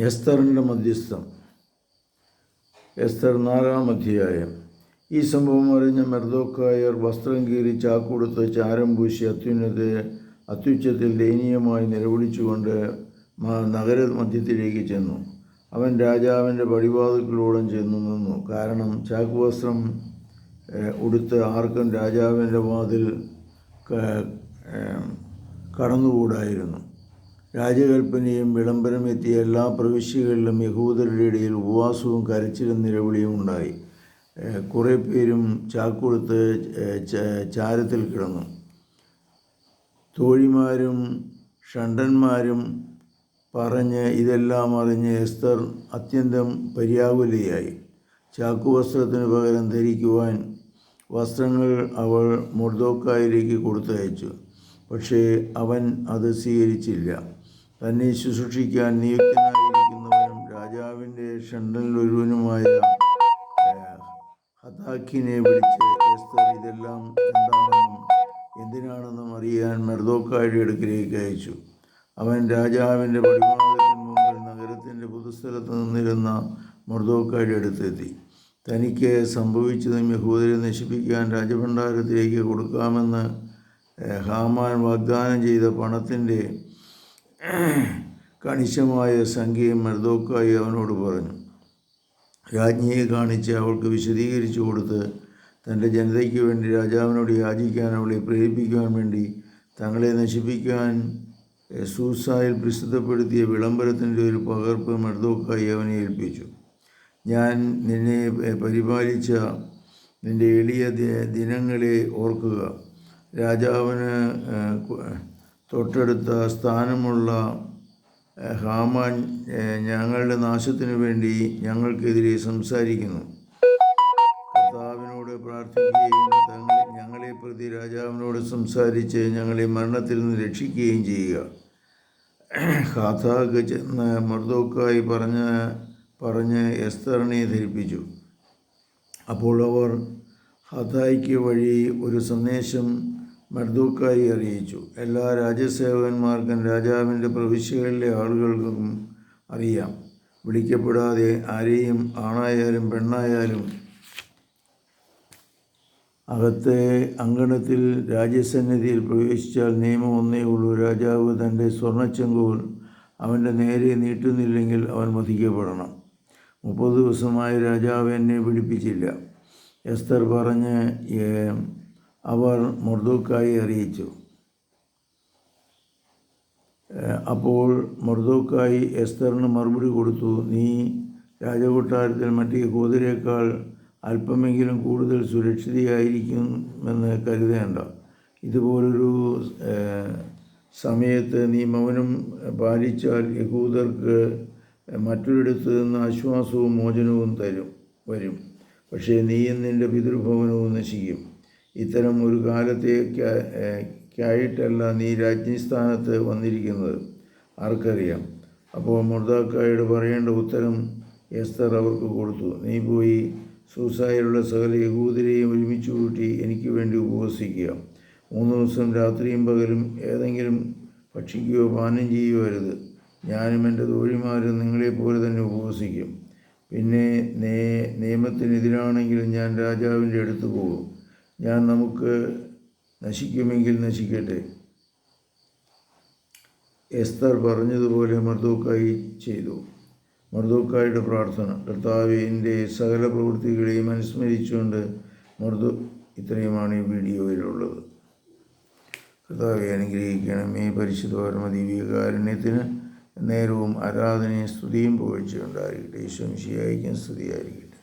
എസ്തറിന്റെ മധ്യസ്ഥം. എസ്തർ നാലാം അധ്യായം. ഈ സംഭവം അറിഞ്ഞ മെർദോക്കായർ വസ്ത്രം കീറി ചാക്കുടുത്ത് ചാരം പൂശി അത്യുന്നത അത്യുച്ചത്തിൽ ദയനീയമായി നിലവിളിച്ചുകൊണ്ട് നഗര മധ്യത്തിലേക്ക് ചെന്നു. അവൻ രാജാവിന്റെ പടിവാതിൽക്കളോളം ചെന്നു നിന്നു. കാരണം ചാക്കുവസ്ത്രം ഉടുത്ത് ആർക്കും രാജാവിന്റെ വാതിൽ കടന്നുകൂടായിരുന്നു. രാജകൽപ്പനയും വിളംബരം എത്തിയ എല്ലാ പ്രവിശ്യകളിലും യഹൂദരുടെ ഇടയിൽ ഉപവാസവും കരച്ചിലും നിലവിളിയും ഉണ്ടായി. കുറേ പേരും ചാക്കുടുത്ത് ചാരത്തിൽ കിടന്നു. തോഴിമാരും ഷണ്ടന്മാരും പറഞ്ഞ് ഇതെല്ലാം അറിഞ്ഞ് എസ്തർ അത്യന്തം പര്യാകുലയായി. ചാക്കുവസ്ത്രത്തിന് പകരം ധരിക്കുവാൻ വസ്ത്രങ്ങൾ അവൾ മൊർദോക്കായിലേക്ക് കൊടുത്തയച്ചു. പക്ഷേ അവൻ അത് സ്വീകരിച്ചില്ല. തന്നെ ശുശ്രൂഷിക്കാൻ നിയുക്തനായിരിക്കുന്നവനും രാജാവിന്റെ ഷണ്ടനിൽ ഒരുവനുമായ ഹതാക്കിനെ വിളിച്ച് ഇതെല്ലാം എന്താണെന്നും എന്തിനാണെന്നും അറിയാൻ മെർദോക്കായുടെ അടുക്കിലേക്ക് അയച്ചു. അവൻ രാജാവിന്റെ പടിമാളത്തിന് മുമ്പിൽ നഗരത്തിന്റെ പൊതുസ്ഥലത്ത് നിന്നിരുന്ന മർദോക്കായുടെ അടുത്തെത്തി. തനിക്ക് സംഭവിച്ചതും യഹൂദരെ നശിപ്പിക്കാൻ രാജഭണ്ഡാരത്തിലേക്ക് കൊടുക്കാമെന്ന് ഹാമാൻ വാഗ്ദാനം ചെയ്ത പണത്തിന്റെ കണിശമായ സംഖ്യയും മെർദോക്കായി അവനോട് പറഞ്ഞു രാജ്ഞിയെ കാണിച്ച് അവൾക്ക് വിശദീകരിച്ചു കൊടുത്ത് തന്റെ ജനതയ്ക്ക് വേണ്ടി രാജാവിനോട് യാചിക്കാൻ അവളെ പ്രേരിപ്പിക്കുവാൻ വേണ്ടി തങ്ങളെ നശിപ്പിക്കാൻ സൂസായിൽ പ്രസിദ്ധപ്പെടുത്തിയ വിളംബരത്തിന്റെ ഒരു പകർപ്പ് മെർദോക്കായി അവനെ ഏൽപ്പിച്ചു. ഞാൻ നിന്നെ പരിപാലിച്ച നിന്റെ എളിയ ദിനങ്ങളെ ഓർക്കുക. രാജാവിന് തൊട്ടടുത്ത സ്ഥാനമുള്ള ഹാമാൻ ഞങ്ങളുടെ നാശത്തിനു വേണ്ടി ഞങ്ങൾക്കെതിരെ സംസാരിക്കുന്നു. കർത്താവിനോട് പ്രാർത്ഥിക്കുകയും തങ്ങൾ ഞങ്ങളെ പ്രതി രാജാവിനോട് സംസാരിച്ച് ഞങ്ങളെ മരണത്തിൽ നിന്ന് രക്ഷിക്കുകയും ചെയ്യുക. ഹാഥാക്ക് ചെന്ന് മർദോക്കായി പറഞ്ഞ് പറഞ്ഞ് എസ്തറിനെ ധരിപ്പിച്ചു. അപ്പോൾ അവർ ഹതായിക്ക് വഴി ഒരു സന്ദേശം മർദൂക്കായി അറിയിച്ചു. എല്ലാ രാജസേവകന്മാർക്കും രാജാവിന്റെ പ്രവിശ്യകളിലെ ആളുകൾക്കും അറിയാം. വിളിക്കപ്പെടാതെ ആരെയും ആണായാലും പെണ്ണായാലും അകത്തെ അങ്കണത്തിൽ രാജസന്നിധിയിൽ പ്രവേശിച്ചാൽ നിയമം ഒന്നേ ഉള്ളൂ. രാജാവ് തന്റെ സ്വർണച്ചെങ്കോൽ അവന്റെ നേരെ നീട്ടുന്നില്ലെങ്കിൽ അവൻ വധിക്കപ്പെടണം. മുപ്പത് ദിവസമായി രാജാവ് എന്നെ പിടിപ്പിച്ചില്ല. എസ്തർ പറഞ്ഞ് അവർ മൊർദോക്കായി അറിയിച്ചു. അപ്പോൾ മർദോക്കായി എസ്തറിന് മറുപടി കൊടുത്തു നീ രാജകൊട്ടാരത്തിൽ മറ്റ് യഹൂദരേക്കാൾ അല്പമെങ്കിലും കൂടുതൽ സുരക്ഷിതയായിരിക്കുമെന്ന് കരുതേണ്ട. ഇതുപോലൊരു സമയത്ത് നീ മൗനം പാലിച്ചാൽ യഹൂദർക്ക് മറ്റൊരിടത്ത് നിന്ന് ആശ്വാസവും മോചനവും തരും വരും. പക്ഷേ നീയും നിന്റെ പിതൃഭവനവും നശിക്കും. ഇത്തരം ഒരു കാലത്തേക്കായിട്ടല്ല നീ രാജ്ഞിസ്ഥാനത്ത് വന്നിരിക്കുന്നത്. ആർക്കറിയാം. അപ്പോൾ മുർദാക്കായോട് പറയേണ്ട ഉത്തരം എസ്തർ അവർക്ക് കൊടുത്തു. നീ പോയി സൂസായിലുള്ള സകല യഹൂദരെയും ഒരുമിച്ച് കൂട്ടി എനിക്ക് വേണ്ടി ഉപവസിക്കുക. മൂന്ന് ദിവസം രാത്രിയും പകലും ഏതെങ്കിലും ഭക്ഷിക്കുകയോ പാനം ചെയ്യുകയോ അരുത്. ഞാനും എന്റെ തോഴിമാരും നിങ്ങളെപ്പോലെ തന്നെ ഉപവസിക്കും. പിന്നെ നേ നിയമത്തിനെതിരാണെങ്കിൽ ഞാൻ രാജാവിന്റെ അടുത്ത് പോകും. ഞാൻ നമുക്ക് നശിക്കുമെങ്കിൽ നശിക്കട്ടെ. എസ്തർ പറഞ്ഞതുപോലെ മർദൂക്കായി ചെയ്തു. മർദോക്കായുടെ പ്രാർത്ഥന. കർത്താവിന്റെ സകല പ്രവൃത്തികളെയും അനുസ്മരിച്ചുകൊണ്ട് മർദു ഇത്രയുമാണ് ഈ വീഡിയോയിലുള്ളത്. കർത്താവെ അനുഗ്രഹിക്കണമേ പരിശുദ്ധ പരമ ദിവ്യകാരുണ്യത്തിന് നേരവും ആരാധനയും സ്തുതിയും പുകഴ്ചയുണ്ടായിരിക്കട്ടെ. ഈശ്വംശിയായിരിക്കും സ്തുതിയായിരിക്കട്ടെ.